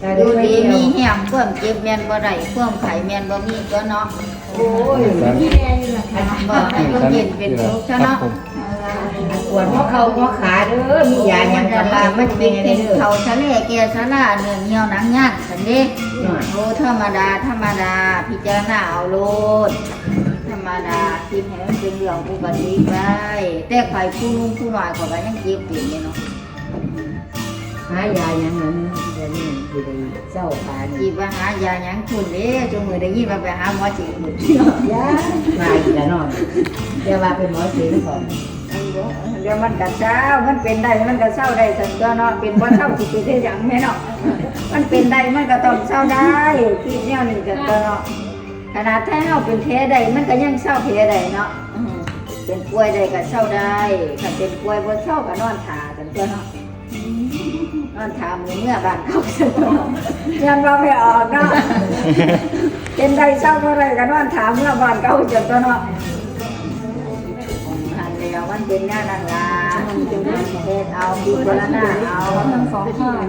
อยู่ดีมีแหมความเจ็บแม่นบ่ได้ความไข้แม่นบ่มีก็เนาะโอ้ยนี่แม่นี่แหละค่ะบ่ให้บ่เย็นเป็นทุกข์ซะครับเนาะผมปวดหัวเข่าหัวขาเด้อมียาหยังจะกำลาลังมัมันนเป็เป็นนเส้เด้นอเขาทะเลแกสะลาเนื้อเหี่ยวหนังยากสันเด้โอ้ธรรมดาธรรมดาพิจารณาเอาโลดธรรมดาคิดให้มันเป็นเรื่องปกติไปแต่ใครผู้นุ่งผู้น้อยก็ก็ยังเจ็บอยู่นี่เนาะ หายาหยังนั้นเดี๋ยวนี้สิได้เศร้าปานจีนี้บหายาหยังคุณเด้จงมือได้ยินว่าไปหาหมอจีบหมดยามาอีกแล้วเนาะเดี๋ยวว่าเป็นหมอเสียงของเดี๋ยวมันก็เศร้ามันเป็นได้ มันก็เศร้าได้สันตัวเนาะ เป็นบ่เศร้าสิเป็นได้หยังแม่เนาะ มันเป็นได้ มันก็ต้องเศร้าได้คิดแนวนี้กันตัวเนาะ ขนาดถ้าเฮาเป็นแพ้ได้ มันก็ยังเศร้าแพ้ได้เนาะอืมเป็นป่วยได้ก็เศร้าได้ถ้าเป็นป่วยบ่เศร้าก็นอนท่ากันตัวเนาะ มันถามเมื่อบ้านเขาซะตัวเนาะยันว่าไม่ออกเนาะเป็นใดเศร้าอะไรกันอนถามเมื่อบ้านเขาจนตัวเนาะหันแล้วมันเป็นแนวนั้นลาเฮ็ดเอาพิจารณาเอาทั้งสองข้าง